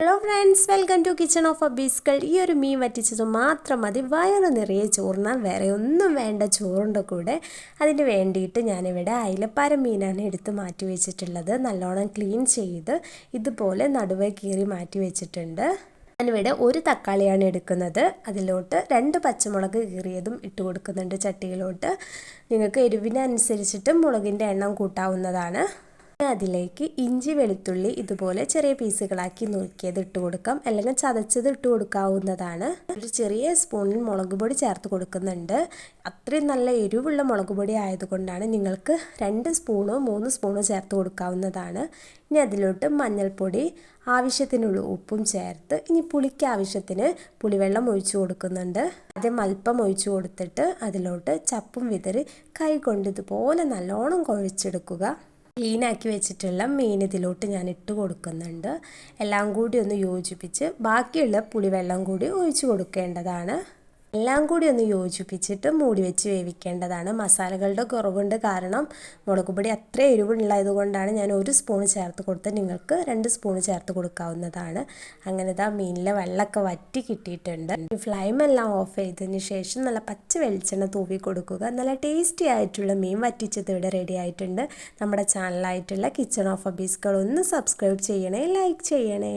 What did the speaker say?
Hello friends welcome to kitchen of അബീസ്കൾ ഈ ഒരു മീൻ വറ്റിച്ചത് മാത്രം മതി. വയറ് നിറയെ ചോറിനാൽ വേറെ ഒന്നും വേണ്ട ചോറിന്റെ കൂടെ. അതിന് വേണ്ടിയിട്ട് ഞാനിവിടെ അയിലപ്പാര മീനാണ് എടുത്ത് മാറ്റി വെച്ചിട്ടുള്ളത്. നല്ലോണം ക്ലീൻ ചെയ്ത് ഇതുപോലെ നടുവേ കീറി മാറ്റി വെച്ചിട്ടുണ്ട്. ഞാനിവിടെ ഒരു തക്കാളിയാണ് എടുക്കുന്നത്. അതിലോട്ട് രണ്ട് പച്ചമുളക് കീറിയതും ഇട്ട് കൊടുക്കുന്നുണ്ട് ചട്ടിയിലോട്ട്. നിങ്ങൾക്ക് എരിവിനനുസരിച്ചിട്ട് മുളകിന്റെ എണ്ണം കൂട്ടാവുന്നതാണ്. അതിലേക്ക് ഇഞ്ചി വെളുത്തുള്ളി ഇതുപോലെ ചെറിയ പീസുകളാക്കി നുറുക്കിയത് ഇട്ട് കൊടുക്കാം. അല്ലെങ്കിൽ ചതച്ചത് ഇട്ട് കൊടുക്കാവുന്നതാണ്. ഒരു ചെറിയ സ്പൂണിൽ മുളക് പൊടി ചേർത്ത് കൊടുക്കുന്നുണ്ട്. അത്രയും നല്ല എരിവുള്ള മുളക് പൊടി ആയതുകൊണ്ടാണ് നിങ്ങൾക്ക് രണ്ട് സ്പൂണോ മൂന്ന് സ്പൂണോ ചേർത്ത് കൊടുക്കാവുന്നതാണ്. ഇനി അതിലോട്ട് മഞ്ഞൾപ്പൊടി ആവശ്യത്തിനുള്ള ഉപ്പും ചേർത്ത് ഇനി പുളിക്ക് ആവശ്യത്തിന് പുളിവെള്ളം ഒഴിച്ചു കൊടുക്കുന്നുണ്ട്. ആദ്യം അല്പം ഒഴിച്ചു കൊടുത്തിട്ട് അതിലോട്ട് ചപ്പും വിതറി കൈ കൊണ്ട് ഇതുപോലെ നല്ലോണം കുഴച്ചെടുക്കുക. ക്ലീനാക്കി വെച്ചിട്ടുള്ള മീൻ ഇതിലോട്ട് ഞാൻ ഇട്ട് കൊടുക്കുന്നുണ്ട്. എല്ലാം കൂടി ഒന്ന് യോജിപ്പിച്ച് ബാക്കിയുള്ള പുളിവെള്ളം കൂടി ഒഴിച്ച് കൊടുക്കേണ്ടതാണ്. എല്ലാം കൂടി ഒന്ന് യോജിപ്പിച്ചിട്ട് മൂടി വെച്ച് വേവിക്കേണ്ടതാണ്. മസാലകളുടെ കുറവുണ്ട് കാരണം മുളകുപൊടി അത്ര എരിവുള്ളത് കൊണ്ടാണ് ഞാൻ ഒരു സ്പൂൺ ചേർത്ത് കൊടുത്ത് നിങ്ങൾക്ക് രണ്ട് സ്പൂൺ ചേർത്ത് കൊടുക്കാവുന്നതാണ്. അങ്ങനെ ഇതാ മീനിലെ വെള്ളമൊക്കെ വറ്റി കിട്ടിയിട്ടുണ്ട്. ഫ്ലൈം എല്ലാം ഓഫ് ചെയ്തതിന് ശേഷം നല്ല പച്ച വെളിച്ചെണ്ണ തൂവി കൊടുക്കുക. നല്ല ടേസ്റ്റി ആയിട്ടുള്ള മീൻ വറ്റിച്ചത് ഇവിടെ റെഡി ആയിട്ടുണ്ട്. നമ്മുടെ ചാനലായിട്ടുള്ള കിച്ചൺ ഓഫ് അബീസ്കൾ ഒന്ന് സബ്സ്ക്രൈബ് ചെയ്യണേ ലൈക്ക് ചെയ്യണേ.